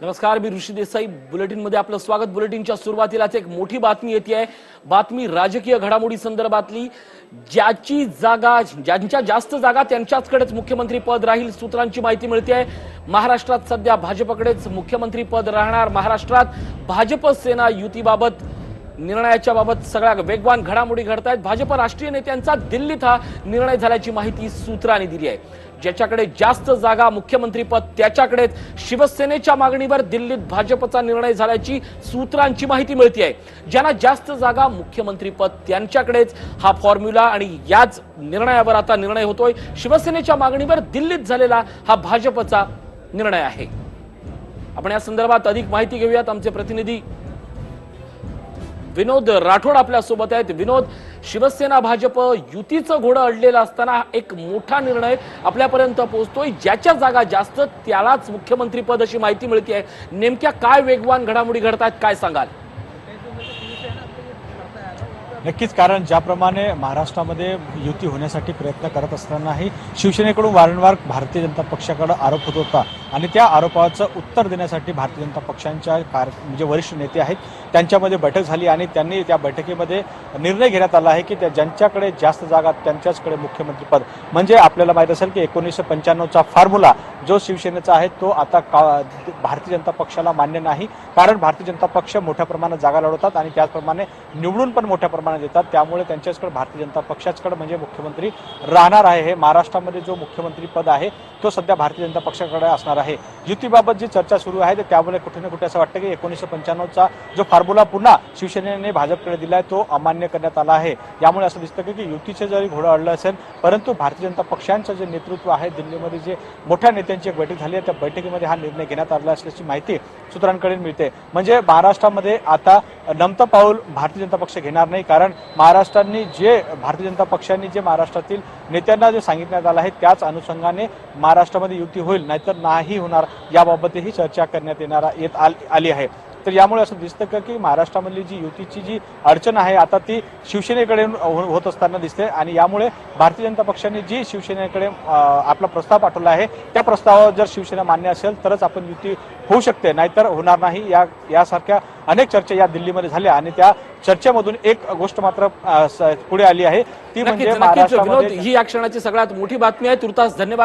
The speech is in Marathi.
नमस्कार मी ऋषी देसाई. बुलेटिनमध्ये आपलं स्वागत. बुलेटिनच्या सुरुवातीलाच एक मोठी बातमी येते आहे बातमी राजकीय घडामोडी संदर्भातली. ज्याची जागा ज्यांच्या जास्त जागा त्यांच्याचकडेच मुख्यमंत्री पद राहील सूत्रांची माहिती मिळते आहे महाराष्ट्रात सध्या भाजपकडेच मुख्यमंत्री पद राहणार महाराष्ट्रात. भाजप सेना युतीबाबत निर्णयाच्या बाबत सगळ्या वेगवान घडामोडी घडत आहेत भाजप राष्ट्रीय नेत्यांचा दिल्लीत हा निर्णय झाल्याची माहिती सूत्रांनी दिली आहे. ज्याच्याकडे जास्त जागा मुख्यमंत्रीपद त्याच्याकडेच शिवसेनेच्या मागणीवर दिल्लीत भाजपचा निर्णय झाल्याची सूत्रांची माहिती मिळते आहे. ज्यांना जास्त जागा मुख्यमंत्रीपद त्यांच्याकडेच हा फॉर्म्युला आणि याच निर्णयावर आता निर्णय होतोय. शिवसेनेच्या मागणीवर दिल्लीत झालेला हा भाजपचा निर्णय आहे. आपण या संदर्भात अधिक माहिती घेऊयात. आमचे प्रतिनिधी विनोद राठोड आपल्यासोबत आहेत. विनोद शिवसेना भाजप युतीचं घोडं अडलेलं असताना एक मोठा निर्णय आपल्यापर्यंत पोहोचतोय. ज्याच्या जागा जास्त त्यालाच मुख्यमंत्रीपद अशी माहिती मिळते आहे नेमक्या काय वेगवान घडामोडी घडतात काय सांगाल? नक्कीच कारण ज्याप्रमाणे महाराष्ट्रामध्ये युती होण्यासाठी प्रयत्न करत असतानाही शिवसेनेकडून वारंवार भारतीय जनता पक्षाकडे आरोप होत होता. आणि त्या आरोपाचं उत्तर देण्यासाठी भारतीय जनता पक्षांच्या कार म्हणजे वरिष्ठ नेते आहेत त्यांच्यामध्ये बैठक झाली आणि त्यांनी त्या बैठकीमध्ये निर्णय घेण्यात आला आहे की त्या ज्यांच्याकडे जास्त जागा त्यांच्याचकडे मुख्यमंत्रीपद म्हणजे आपल्याला माहीत असेल की एकोणीसशे पंच्याण्णवचा फॉर्म्युला जो शिवसेनेचा आहे तो आता का भारतीय जनता पक्षाला मान्य नाही. कारण भारतीय जनता पक्ष मोठ्या प्रमाणात जागा लढवतात आणि त्याचप्रमाणे निवडून पण मोठ्या प्रमाणात देतात. त्यामुळे त्यांच्याचकडे भारतीय जनता पक्षाचकडे म्हणजे मुख्यमंत्री राहणार आहे. हे महाराष्ट्रामध्ये जो मुख्यमंत्री पद आहे तो सध्या भारतीय जनता पक्षाकडे असणार आहे. युतीबाबत जी चर्चा सुरू आहे तर त्यामुळे कुठे ना कुठे असं वाटतं की एकोणीसशे पंच्याण्णवचा जो फॉर्म्युला पुन्हा शिवसेनेने भाजपकडे दिला आहे तो अमान्य करण्यात आला आहे. यामुळे असं दिसतं की युतीचे जरी घोडं अडलं असेल परंतु भारतीय जनता पक्षांचं जे नेतृत्व आहे दिल्लीमध्ये जे मोठ्या नेत्यांची एक बैठक झाली आहे त्या बैठकीमध्ये हा निर्णय घेण्यात आला असल्याची माहिती सूत्रांकडे मिळते. म्हणजे महाराष्ट्रामध्ये आता नमतं पाऊल भारतीय जनता पक्ष घेणार नाही कारण महाराष्ट्रांनी जे भारतीय जनता पक्षांनी जे महाराष्ट्रातील नेत्यांना जे सांगितण्यात आलं आहे त्याच अनुषंगाने महाराष्ट्रामध्ये युती होईल नाहीतर नाही होणार याबाबतही चर्चा करण्यात येणार येत आल- आली आहे. तर यामुळे असं दिसतं का की महाराष्ट्रामधली जी युतीची जी अडचण आहे आता ती शिवसेनेकडे होत असताना दिसते आणि यामुळे भारतीय जनता पक्षाने जी शिवसेनेकडे आपला प्रस्ताव पाठवला आहे त्या प्रस्तावावर जर शिवसेना मान्य असेल तरच आपण युती होऊ शकते. नाहीतर होणार नाही या यासारख्या अनेक चर्चा या दिल्लीमध्ये झाल्या आणि त्या चर्चेमधून एक गोष्ट मात्र पुढे आली आहे. ती म्हणजे महाराष्ट्रामध्ये ही या क्षणाची सगळ्यात मोठी बातमी आहे. तुर्तास धन्यवाद.